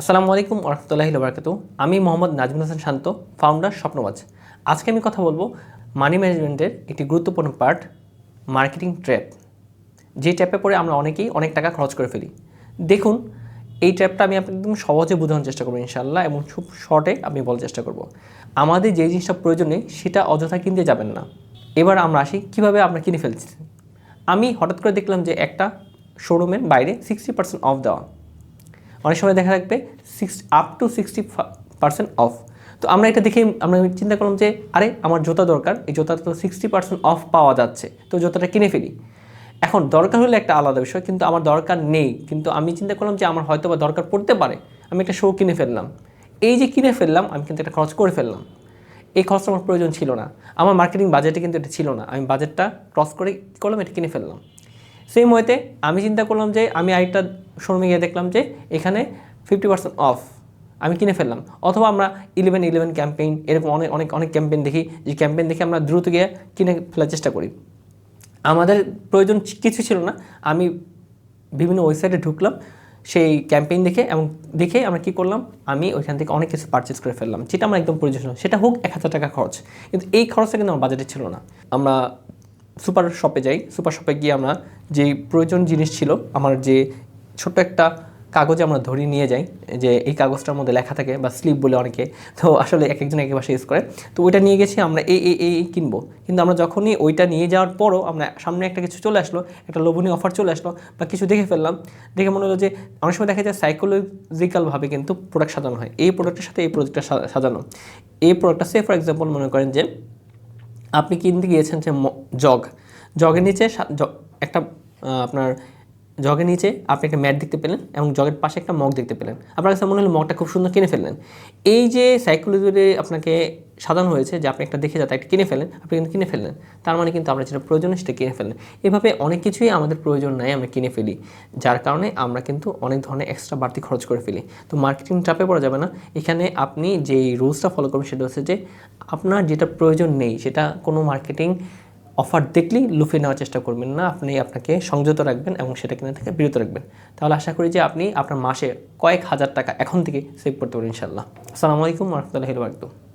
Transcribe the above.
আসসালামু আলাইকুম রহমতুল্লাহি বারকাত আমি মোহাম্মদ নাজমুল হাসান শান্ত ফাউন্ডার স্বপ্নবাজ আজকে আমি কথা বলব মানি ম্যানেজমেন্টের একটি গুরুত্বপূর্ণ পার্ট মার্কেটিং ট্র্যাপ যে ট্র্যাপে পড়ে আমরা অনেকেই অনেক টাকা খরচ করে ফেলি। দেখুন, এই ট্র্যাপটা আমি আপনাকে একদম সহজে বোঝানোর চেষ্টা করব ইনশাল্লাহ এবং খুব শর্টে আমি বলার চেষ্টা করব। আমাদের যে জিনিসটা প্রয়োজন নেই সেটা অযথা কিনতে যাবেন না। এবার আমরা আসি কীভাবে আমরা কিনে ফেলছি। আমি হঠাৎ করে দেখলাম যে একটা শোরুমের বাইরে সিক্সটি পার্সেন্ট অফ দেওয়া। অনেক সময় দেখা থাকবে six up to sixty percent off তো আমরা এটা দেখে আমরা চিন্তা করলাম যে, আরে, আমার জুতা দরকার, এই জুতাটা তো সিক্সটি পার্সেন্ট অফ পাওয়া যাচ্ছে, তো জুতাটা কিনে ফেলি। এখন দরকার হলে একটা আলাদা বিষয়, কিন্তু আমার দরকার নেই, কিন্তু আমি চিন্তা করলাম যে, আমার হয়তো বা দরকার পড়তে পারে, আমি একটা শো কিনে ফেললাম। এই যে কিনে ফেললাম, আমি কিন্তু একটা খরচ করে ফেললাম। এই খরচটা আমার প্রয়োজন ছিল না। আমার মার্কেটিং বাজেটে কিন্তু এটা ছিল না। আমি বাজেটটা ক্রস করে করলাম, এটা কিনে ফেললাম। সেই ওয়েতে আমি চিন্তা করলাম যে, আমি আরেকটা শোরুমে গিয়ে দেখলাম যে এখানে ফিফটি পার্সেন্ট অফ আমি কিনে ফেললাম। অথবা আমরা ইলেভেন ইলেভেন ক্যাম্পেইন এরকম অনেক অনেক অনেক ক্যাম্পেইন দেখি। যে ক্যাম্পেইন দেখে আমরা দ্রুত গিয়ে কিনে ফেলার চেষ্টা করি। আমাদের প্রয়োজন কিছু ছিল না। আমি বিভিন্ন ওয়েবসাইটে ঢুকলাম, সেই ক্যাম্পেইন দেখে এবং দেখে আমরা কী করলাম? আমি ওইখান থেকে অনেক কিছু পারচেস করে ফেললাম। যেটা আমার একদম প্রয়োজন সেটা হোক এক হাজার টাকা খরচ। কিন্তু এই খরচটা কিন্তু আমার বাজেটে ছিল না। আমরা সুপার শপে যাই। সুপার শপে গিয়ে আমরা যে প্রয়োজন জিনিস ছিল, আমার যে ছোট্ট একটা কাগজে আমরা ধরিয়ে নিয়ে যাই, যে এই কাগজটার মধ্যে লেখা থাকে বা স্লিপ বলে অনেকে। তো আসলে এক একজন এক ভাষা ইউজ করে। তো ওইটা নিয়ে গেছি, আমরা এই এই এই কিনবো। কিন্তু আমরা যখনই ওইটা নিয়ে যাওয়ার পরও আমরা সামনে একটা কিছু চলে আসলো, একটা লোভনীয় অফার চলে আসলো বা কিছু দেখে ফেললাম, দেখে মনে হলো যে অনেক সময় দেখা যায় সাইকোলজিক্যালভাবে কিন্তু প্রোডাক্ট সাজানো হয়। এই প্রোডাক্টের সাথে এই প্রোডাক্টটা সাজানো। এই প্রোডাক্টটা সে ফর এক্সাম্পল মনে করেন যে আপনি কিনতে গিয়েছেন যে জগ। জগের নিচে একটা আপনার জগের নিচে আপনি একটা ম্যাট দেখতে পেলেন এবং জগের পাশে একটা মগ দেখতে পেলেন। আপনার কাছে মনে হলো মগটা খুব সুন্দর কিনে ফেললেন। এই যে সাইকোলজিতে আপনাকে সাজানো হয়েছে যে আপনি একটা দেখে যাতে একটা কিনে ফেলেন, আপনি কিন্তু কিনে ফেললেন। তার মানে কিন্তু আমরা যেটা প্রয়োজন সেটা কিনে ফেললেন। এভাবে অনেক কিছুই আমাদের প্রয়োজন নাই, আমরা কিনে ফেলি। যার কারণে আমরা কিন্তু অনেক ধরনের এক্সট্রা বাড়তি খরচ করে ফেলি। তো মার্কেটিং চাপে পড়া যাবে না। এখানে আপনি যেই রুলসটা ফলো করবেন সেটা হচ্ছে যে আপনার যেটা প্রয়োজন নেই, সেটা কোনো মার্কেটিং অফার দেখলেই লুফে নেওয়ার চেষ্টা করবেন না। আপনি আপনাকে সংযত রাখবেন এবং সেটা কিনে থেকে বিরত রাখবেন। তাহলে আশা করি যে আপনি আপনার মাসে কয়েক হাজার টাকা এখন থেকে সেভ করতে পারেন ইনশাল্লাহ আসসালামু আলাইকুম রহমতুল্লাহ বারকাতুহ।